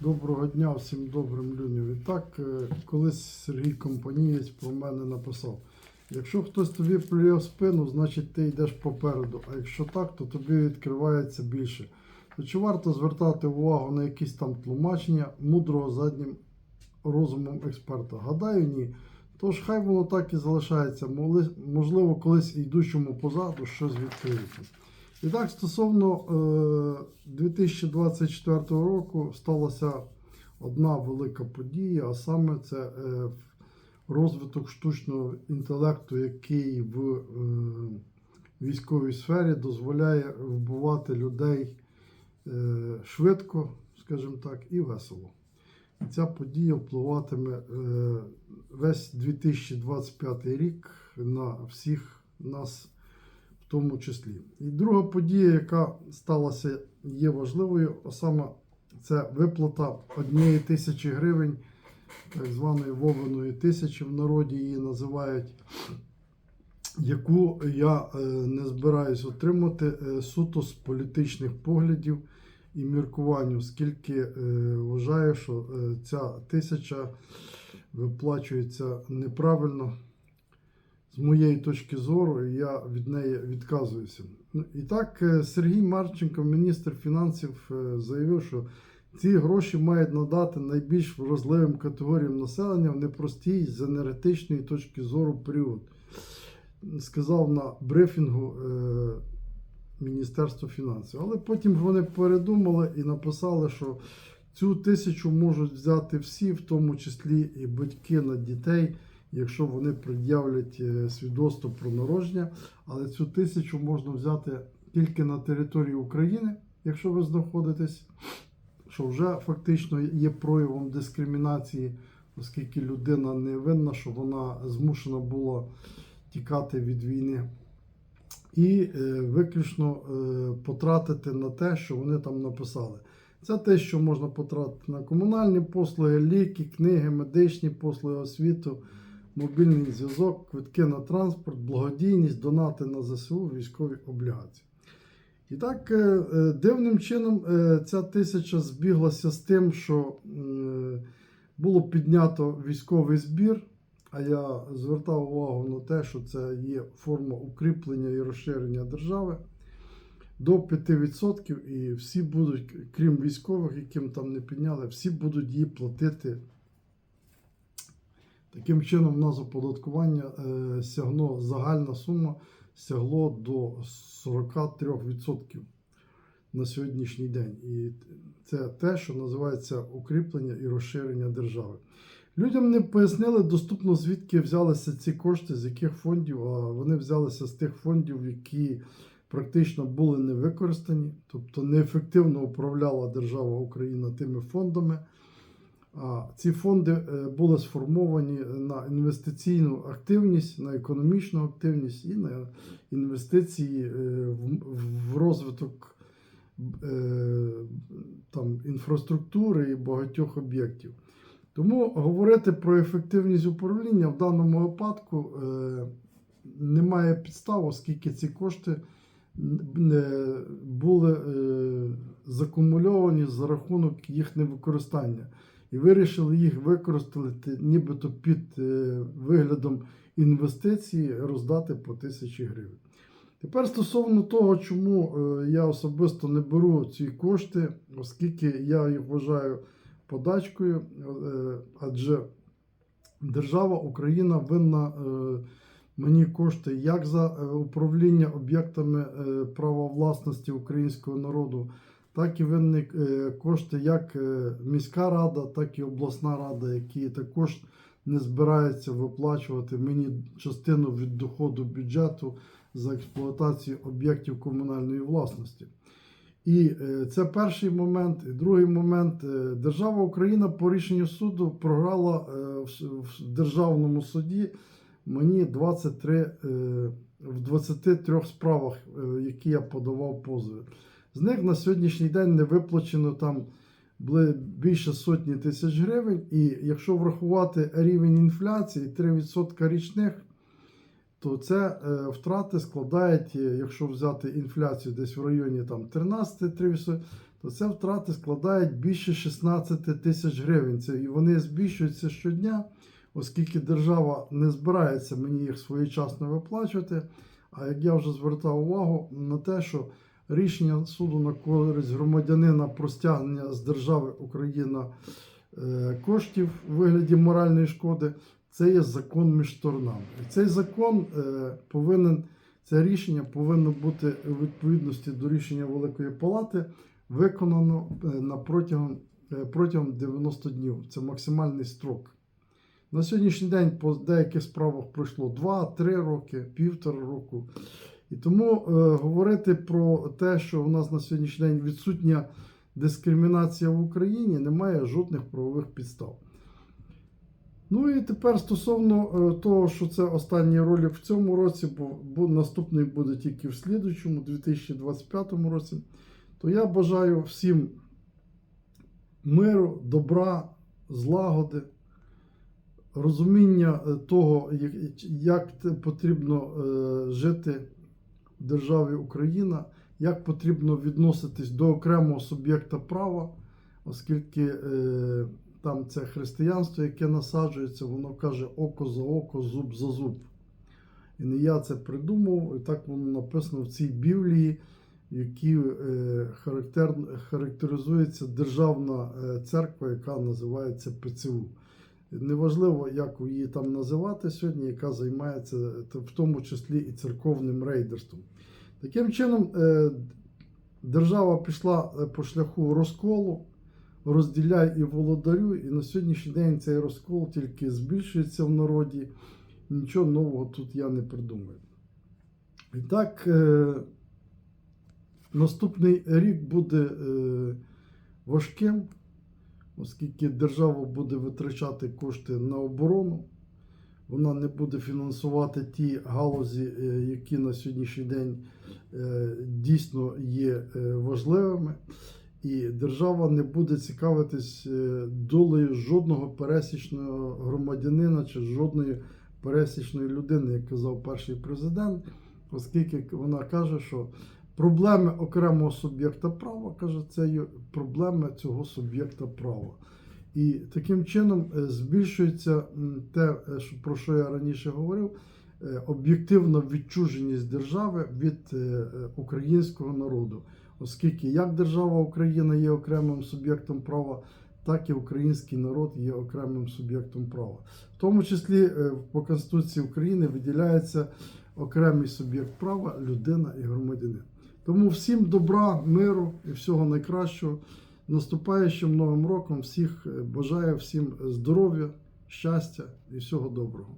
Доброго дня всім добрим людям. І так, е, колись Сергій Компанієць про мене написав: якщо хтось тобі плює в спину, значить ти йдеш попереду. А якщо так, то тобі відкривається більше. То чи варто звертати увагу на якісь там тлумачення мудрого заднім розумом експерта? Гадаю, ні. Тож хай воно так і залишається. Можливо, колись йдучому позаду щось відкриється. І так, стосовно е, 2024 року сталася одна велика подія, а саме це е, розвиток штучного інтелекту, який в е, військовій сфері дозволяє вбивати людей е, швидко, скажімо так, і весело. І ця подія впливатиме е, весь 2025 рік на всіх нас тому числі. І друга подія, яка сталася, є важливою, саме це виплата однієї тисячі гривень, так званої Вовиної тисячі в народі її називають, яку я е, не збираюсь отримати е, суто з політичних поглядів і міркувань, оскільки е, вважаю, що ця тисяча виплачується неправильно з моєї точки зору, я від неї відказуюся. Ну, І так, е, Сергій Марченко, міністр фінансів, е, заявив, що ці гроші мають надати найбільш вразливим категоріям населення в непростій з енергетичної точки зору період. Сказав на брифінгу е, Міністерство фінансів. Але потім вони передумали і написали, що цю тисячу можуть взяти всі, в тому числі і батьки на дітей якщо вони пред'являть е, свідоцтво про народження, але цю тисячу можна взяти тільки на території України, якщо ви знаходитесь, що вже фактично є проявом дискримінації, оскільки людина не винна, що вона змушена була тікати від війни. І е, виключно е, потратити на те, що вони там написали. Це те, що можна потратити на комунальні послуги, ліки, книги, медичні послуги, освіту, мобільний зв'язок, квитки на транспорт, благодійність, донати на ЗСУ, військові облігації. І так, е, е, дивним чином е, ця тисяча збіглася з тим, що було піднято військовий збір. А я звертав увагу на те, що це є форма укріплення і розширення держави до 5%, і всі будуть, крім військових, яким там не підняли, всі будуть її платити. Таким чином, у нас оподаткування е, сягно, загальна сума сягло до 43% на сьогоднішній день. І це те, що називається укріплення і розширення держави. Людям не пояснили доступно, звідки взялися ці кошти, з яких фондів, а вони взялися з тих фондів, які практично були не використані, тобто неефективно управляла держава Україна тими фондами. Ці фонди е, були сформовані на інвестиційну активність, на економічну активність і на інвестиції е, в- розвиток е, там, інфраструктури і багатьох об'єктів. Тому говорити про ефективність управління в даному випадку немає підстав, оскільки ці кошти були закумульовані за рахунок їх невикористання. І вирішили їх використати нібито під е, виглядом інвестицій, роздати по тисячі гривень. Тепер стосовно того, чому е, я особисто не беру ці кошти, оскільки я їх вважаю подачкою, е, адже держава Україна винна мені кошти як за управління об'єктами права власності українського народу, так і винні е, кошти як е, міська рада, так і обласна рада, які також не збираються виплачувати мені частину від доходу бюджету за експлуатацію об'єктів комунальної власності. І е, це перший момент. І другий момент. Держава Україна по рішенню суду програла в державному суді мені 23, е, в 23 справах, які я подавав позови. З них на сьогоднішній день не виплачено там більше сотні тисяч гривень. І якщо врахувати рівень інфляції 3% річних, то це е, втрати складають, е, якщо взяти інфляцію десь в районі там 13-3%, то це втрати складають більше 16 тисяч гривень. Це, і вони збільшуються щодня, оскільки держава не збирається мені їх своєчасно виплачувати. А як я вже звертав увагу на те, що рішення суду на користь громадянина про стягнення з держави Україна е, коштів у вигляді моральної шкоди, це є закон між сторонами. Цей закон е, повинен, це рішення повинно бути у відповідності до рішення Великої Палати виконано е, на протягом, протягом 90 днів. Це максимальний строк. На сьогоднішній день по деяких справах пройшло 2-3 роки, півтора року. І тому е, говорити про те, що у нас на сьогоднішній день відсутня дискримінація в Україні, немає жодних правових підстав. Ну і тепер стосовно е, того, що це останній ролик в цьому році, бо, бо наступний буде тільки в слідучому, 2025 році, то я бажаю всім миру, добра, злагоди, розуміння е, того, як- потрібно е, жити державі Україна, як потрібно відноситись до окремого суб'єкта права, оскільки е, там це християнство, яке насаджується, воно каже око за око, зуб за зуб. І не я це придумав, і так воно написано в цій Біблії, в якій е, характер, характеризується державна е, церква, яка називається ПЦУ. Неважливо, як її там називати сьогодні, яка займається в тому числі і церковним рейдерством. Таким чином, е, держава пішла е, по шляху розколу, розділяй і володарюй, і на сьогоднішній день цей розкол тільки збільшується в народі. Нічого нового тут я не придумаю. І так, е, наступний рік буде важким, оскільки держава буде витрачати кошти на оборону. Вона не буде фінансувати ті галузі, е, які на сьогоднішній день е, дійсно є е, важливими. І держава не буде цікавитись долею жодного пересічного громадянина чи жодної пересічної людини, як казав перший президент, оскільки вона каже, що проблеми окремого суб'єкта права, каже, це є проблеми цього суб'єкта права. І таким чином е, збільшується те, е, про що я раніше говорив, е, об'єктивна відчуженість держави від українського народу, оскільки як держава Україна є окремим суб'єктом права, так і український народ є окремим суб'єктом права. В тому числі по Конституції України виділяється окремий суб'єкт права людина і громадянин. Тому всім добра, миру і всього найкращого. Наступаючим новим роком всіх е, бажаю всім здоров'я, щастя і всього доброго.